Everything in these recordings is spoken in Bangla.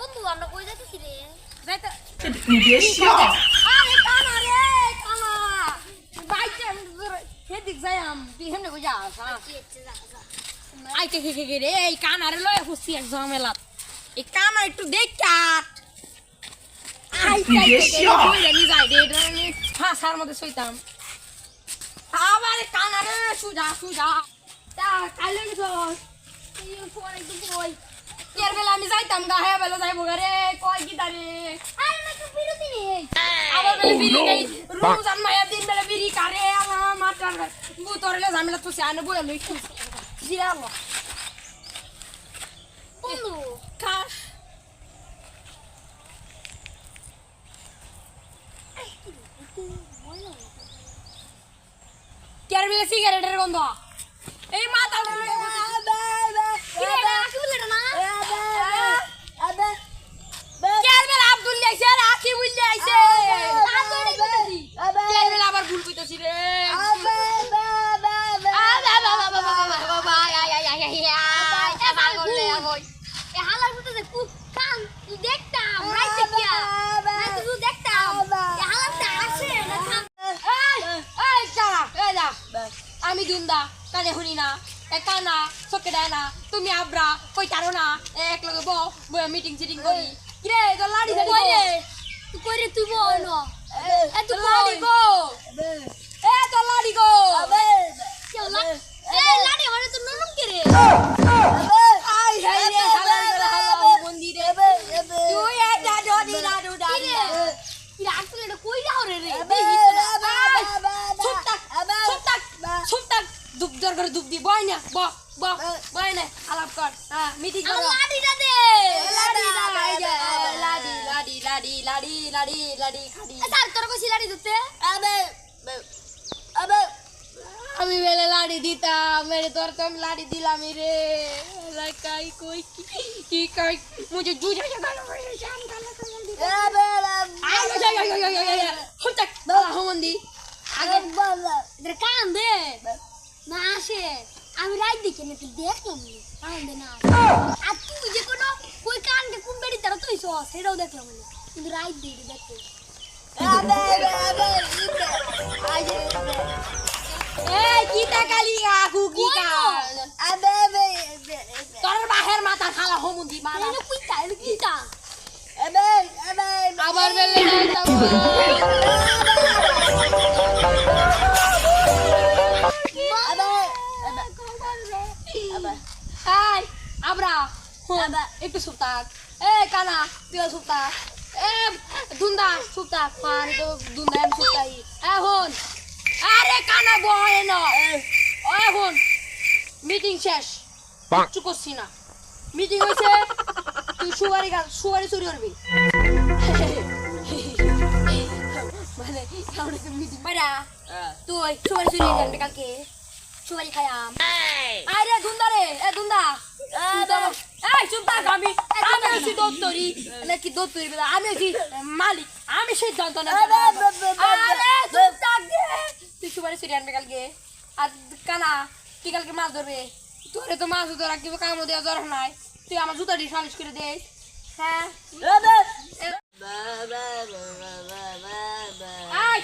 বন্ধু আমরা কই যাইতেছি রে? যাইতে কানা রে যাই আম বিহেনে কই যা আইতে কে কে রে এই কানা রে এই কানা একটু দেখ আইতে কে রে নি যাই রে ফাঁসার মধ্যে শুইতাম। আবার কানা রে সুজা সুজা। তা কালে গেছ? এই এর বেলা আমি যাইতাম গা হ্যাঁ বেলা যাইবো গা রে কয় কি তারে? আরে না তো বিরতি নেই। আবার বেলা বিড়ি খাই রমজান মায়া দিন বেলা বিড়ি কারে আমার মাটার বুতরলে ঝামেলা তো আনে বলে লই জিরালো বন্ধু কা কেয়ার বেলা সিগারেটের গন্ধ। এই মাথা কিরে এটা কি বলে এটা না কেয়ার বেলা আব্দুল যাইছে আর আকি বুল যাইছে তা তো এটাই বলতেছি কেয়ার বেলা আবার ভুল কইতাছি রে এ হালার মতো যে কু কান তুই দেখতাম রাইতে কিয়া না তুই দেখতাম এ হালারটা আসে না কান এই এই দাঁড়া এই দা আমি দুন্দা কানে শুনি না। এ কানা চকে দেয় না। তুমি আব্রা কই তারো না। একলগে এক লগে বউ মিটিং চিটিং করি। কিরে তো লাড়ি ধরি কই রে? তুই কই রে তুই বল ন? এ তো লাড়ি গো এ তো লাড়ি গো কেউ লা এ লাড়ি মানে তো নরম কিরে রে আই হাই রে হালাল করে হালাল মন্দিরে তুই এ দা দদি না দু দা কি রে কি রে আসলে এটা কই যাও রে রে চুপ থাক চুপ থাক চুপ থাক দুপ দর করে দুপ দি বয় না ব ব বয় না আলাপ কর। হ্যাঁ মিটিং কর। আমার লাড়িটা দে লাডি লাডি লাডি লাডি লাডি। লাডি লাডি খাডি স্যার তোর কইছি লাড়ি দিতে? আমি বেলে লাডি দিতাম মেরে তোর তো আমি লাডি দিলাম রে। লাকাই কই কি কই মুঝে জুজা জান গালো দাদা হমন্দি আগে। কান দে। না আসে। আমি রাইট দেখি না তুই দেখলাম না। আর তুই যে কোনো কই কান দে কোন বেড়ি তারা তুই সস সেটাও দেখলাম না। কিন্তু রাইট দে এটা দেখতে এই হুন, একটু সুতাক এ কানা তুই সুতাক এ দুন্দা সুতাক পানি তো দুন্দা এম সুতাই এ হুন। আরে কানা বয় ন। ও হুন। মিটিং শেষ। চুপ করছি না। মিটিং হয়েছে তুই সুয়ারি গাছ সুয়ারি চুরি করবি। মানে আমরা মিটিং পারা তুই সুয়ারি চুরি করবি কালকে। সুয়ারি খায়াম আরে দুন্দা রে এ দুন্দা এই চুপ থাক আমি আমি আছি দত্তরি নাকি দত্তরি বলে আমি আছি মালিক আমি সিদ্ধান্ত না তুই সুবারে চুরি আনবে কালকে। আর কানা তুই কালকে মাছ ধরবে? তোরে তো মাছ ধরা কিন্তু কামড় দেওয়া দরকার নাই। তুই আমার জুতাটি সালিশ করে দে। হ্যাঁ।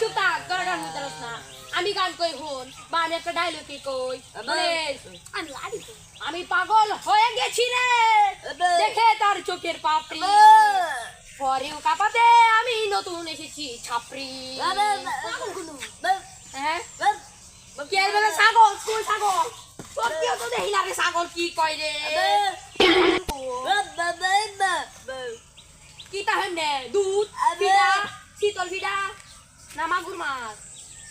চুপ থাক তোরা গান হইতে না। আমি গান কই হন বা আমি একটা ডায়লগ কই? আমি আমি পাগল হয়ে গেছি রে। দেখে তার চোখের পাপড়ি। পরেও কাপাতে আমি নতুন এসেছি ছাপড়ি। হ্যাঁ? ছাগল? স্কুল ছাগল? কি তো দেখি না রে ছাগল? কি কয় রে? কি তাহেন দুধ শীতল ফিডা না মাগুর মাছ।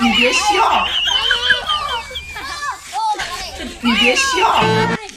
你别笑，你别笑。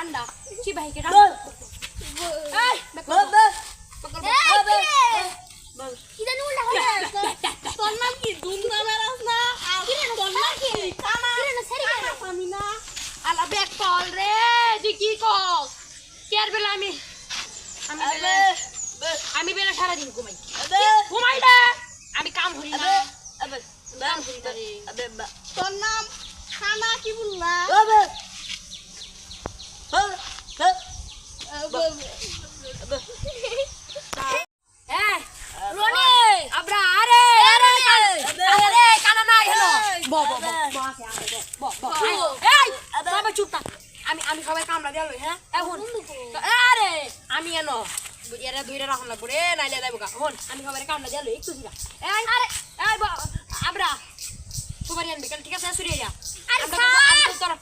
আন্ডা চি ভাই কে ডাক এই বেকল তোর নাম কি দুন্দা বেরাস না আর তোর নাম কি কানা কানা পামি না আলা ব্যাক কল রে তুই কি কস কেয়ার বেলা আমি আমি বেলা আমি বেলা সারাদিন ঘুমাই। ঘুমাই না! আমি কাম করি না। তোর নাম খানা কি বললা হ্যাঁ রনি আব্রা আরে আরে আরে কানা নাই হলো ব ব ব ব আছে আছে ব ব এই বাবা চুপ থাক আমি সবাই কামড়া দিয়ালো হ্যাঁ? এখন আরে আমি এনো। এরা দুইটা রাখুন লাগবো রে নাইলে যাইব গা। হন আমি সবাই কামড়া দিয়ালো একটু দিরা এই আরে। এই ব আব্রা সবাই আনবে কাল ঠিক আছে সুরিয়া যা আরে আমরা তো- আমি তো তোরা-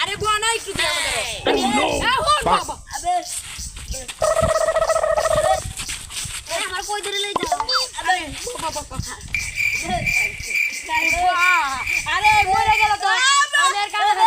আরে বুয়া না একটু দিয়া আমাদের। আমি এই হন বাবা আমার কই ধরে লই যাও? আরে মরে গেল তো। আমার কানে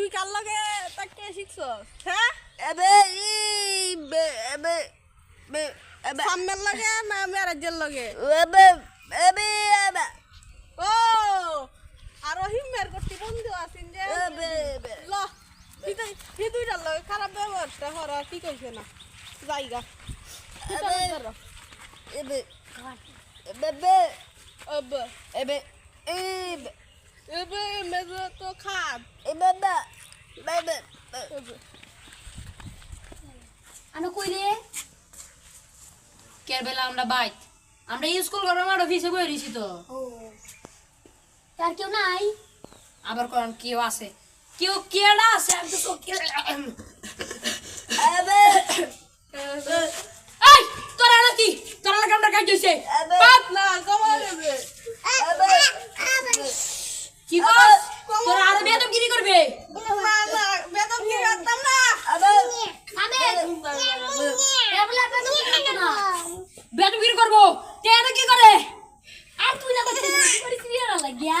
তুই কার লগে তাকে শিখছস? হ্যাঁ? সামনের লগে না ম্যারেজের লগে? ও আর হিমের করতে বন্ধু আছেন যে? ল হি দুইটার লগে খারাপ ব্যবহারটা হরা কি কইছে না? জায়গা অব এবে এবে। এবে। এবে। এবে এবে। মেজো তো খাদ আনো কই রে? কের বেলা আমরা বাইক? আমরা স্কুল করার মাঠ অফিসে বই রইছি তো। আর কেউ নাই? আবার কোন কেউ আছে। কেউ কেডা আছে? আমি তো এই তোরা না কি তোরা না কামটা কাজ হইছে বাপ না কমা যাবে কি কর তোরা আরও বেদমগিরি করবে না না বেতন কি করতাম না খাবে এবলা বেদম খাবে না বেদমগিরি করব কেন কি করে আর তুই না করছিস করিস রে না লাগিয়া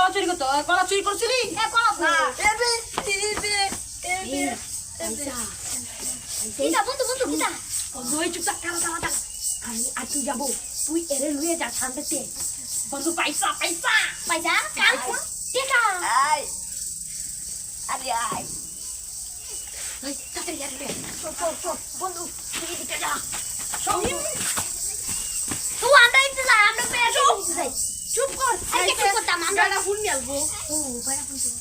আর কলা চুরি করছিলি এ কলা না এবে এবে এবে কিটা বন্ধু বন্ধু কিটা দুই চুপ থাক কারা কারা আমি আর তুই যাব। তুই এরে লুয়ে যা ঠান্ডাতে বন্ধু পয়সা পয়সা পয়সা কাল টিকা আয়। আরে আয়। এই সব সব বন্ধু তুই যা। সব তুই আমরা একটু আমরা পেয়ে যাই। চুপ কর। যে চুপ করতাম আমরা? গাড়া নিয়ে আসব ও বাইরে ফোন করো।